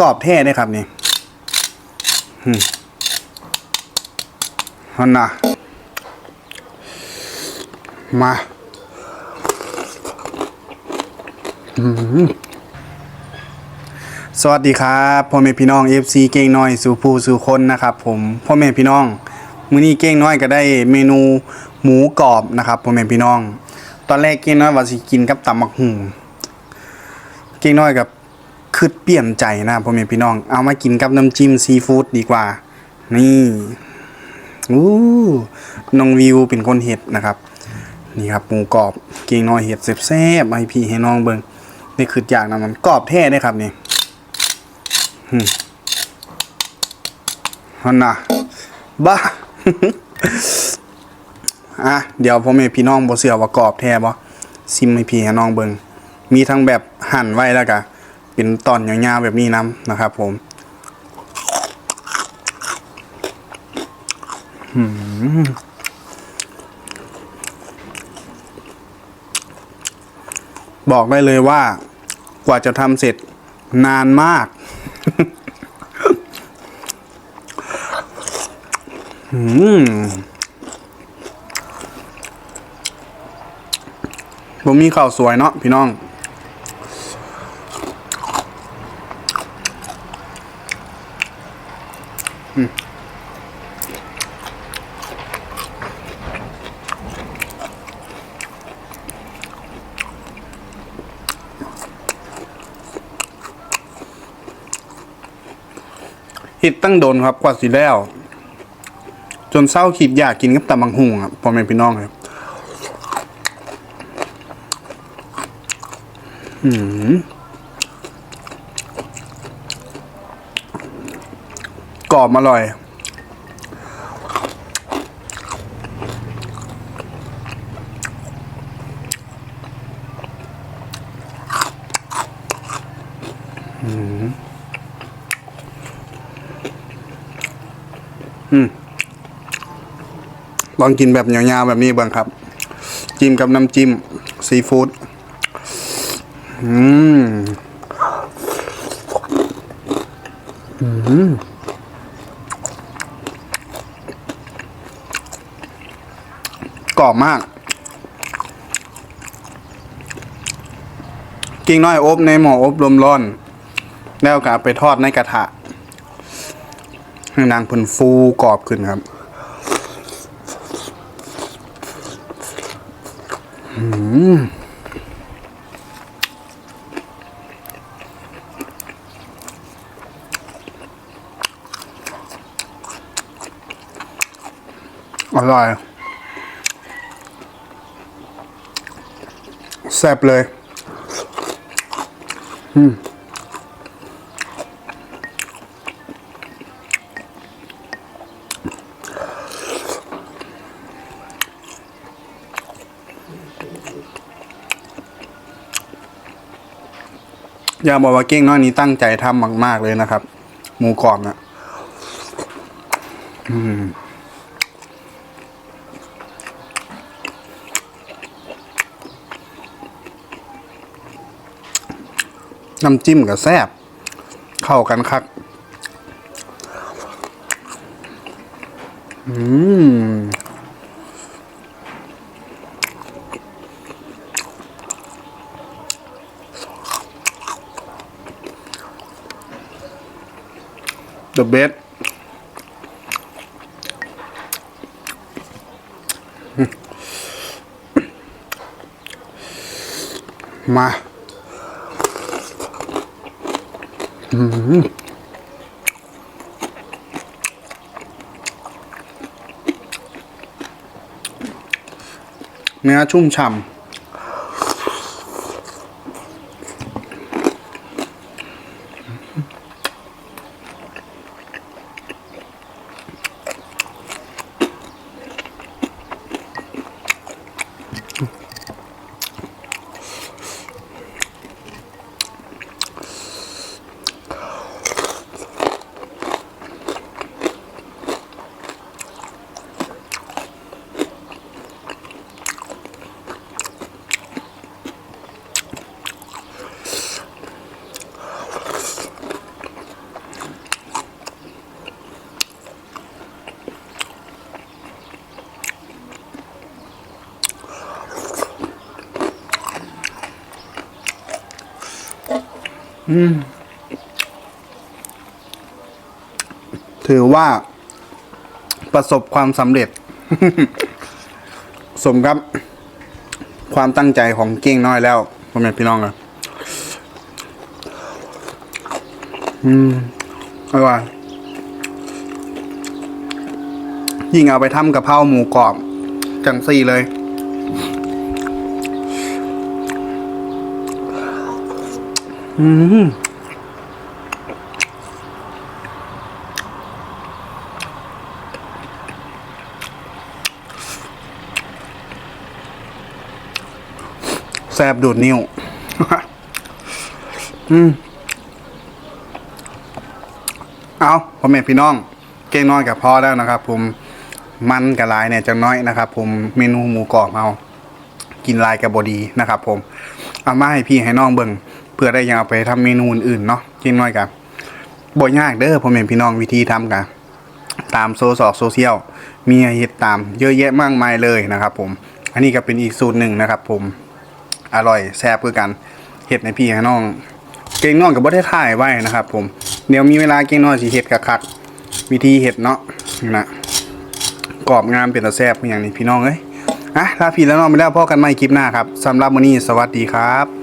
กรอบแท้ได้ครับนี่ฮันนะมาสวัสดีครับพ่อแม่พี่น้อง FC เก่งน้อยสู่ผู้สู่คนนะครับผมพ่อแม่พี่น้องมื้อนี้เก่งน้อยก็ได้เมนูหมูกรอบนะครับพ่อแม่พี่น้อง ตอนแรกเก่งน้อยว่าสิกินกับตำบักหุ่งเก่งน้อยกับ คือเปลี่ยนใจนะพ่อแม่พี่น้อง เอามากินกับน้ำจิ้มซีฟู้ดดีกว่า นี่อู้น้องวิวเป็นคนเห็ดนะครับ นี่ครับหมูกรอบเก่งน้อยเห็ดแซ่บๆให้พี่ให้น้องเบิ่งนี่คืออยางนั้นมันกรอบแท้ได้ครับนี่ฮันนะบ้าอะเดี๋ยวพ่อแม่พี่น้องบ่เสือว่ากรอบแท้บ่ซิมให้พี่ให้น้องเบิ่งมีทั้งแบบหั่นไว้แล้วก็ เป็นตอนยาวๆแบบนี้นํนะครับผมหืมบอกได้เลยว่า กว่าจะทำเสร็จนานมากอืมผมมีข้าวสวยเนาะพี่น้อง อืม เฮ็ดตั้งโดนครับกว่าสิแล้ว จนเศร้าคิดอยากกินกับตำบังหุงครับพ่อแม่พี่น้องครับอืม กรอบอร่อยลองกินแบบยาวๆแบบนี้บ้างครับ จิ้มกับน้ำจิ้ม ซีฟู้ดอืม อืม รอบมาก กิ้งน้อยอบในหม้ออบลมร้อน แล้วก็ไปทอดในกระทะให้นางผนฟูกรอบขึ้นครับอร่อย แซ่บเลย อืมยาบอวาเก้งน้อยนี้ตั้งใจทำมาก ๆ เลยนะครับ หมูกรอบนะอืม น้ำจิ้มกับแซ่บเข้ากันคักอืม the best มา เนื้อชุ่มฉ่ำ ถือว่า ประสบความสำเร็จ สมครับ ความตั้งใจของเก้งน้อยแล้วพ่อแม่พี่น้องอะอืมอร่อยยิ่งเอาไปทำกะเพราหมูกรอบ จังซี่เลย อืมแซบดูดนิ้ว อืม เอาพ่อแม่พี่น้อง เก่งน้อยกับพอแล้วนะครับ ผม มันกับลายเนี่ยจะน้อยนะครับ ผม เมนูหมูกรอบเอา กินลายกับบดีนะครับ ผม เอามาให้พี่ให้น้องเบิ่ง พื่อได้ยังเอาไปทำเมนูอื่นๆเนาะก่งน้อยกับบ่ยากเด้อพ่อแม่พี่น้องวิธีทำกันตามโซสอกโซเชียลมีให้เฮ็ดตามเยอะแยะมากมายเลยนะครับผม อันนี้ก็เป็นอีกสูตรหนึ่งนะครับผมอร่อยแซ่บคือกันเห็ดในพี่ให้น้อง เก่งน้องกับบ่ได้ถ่ายไว้นะครับ ผมเดี๋ยวมีเวลาเก่งน้องสิเห็ดคักวิธีเห็ดเนาะนะกรอบงามเป็นตาแซ่บอย่างนี้พี่น้องเอ้ยอะลาพี่แล้วน้องไปแล้วพอกันใหม่คลิปหน้าครับสำหรับมื้อนี้สวัสดีครับ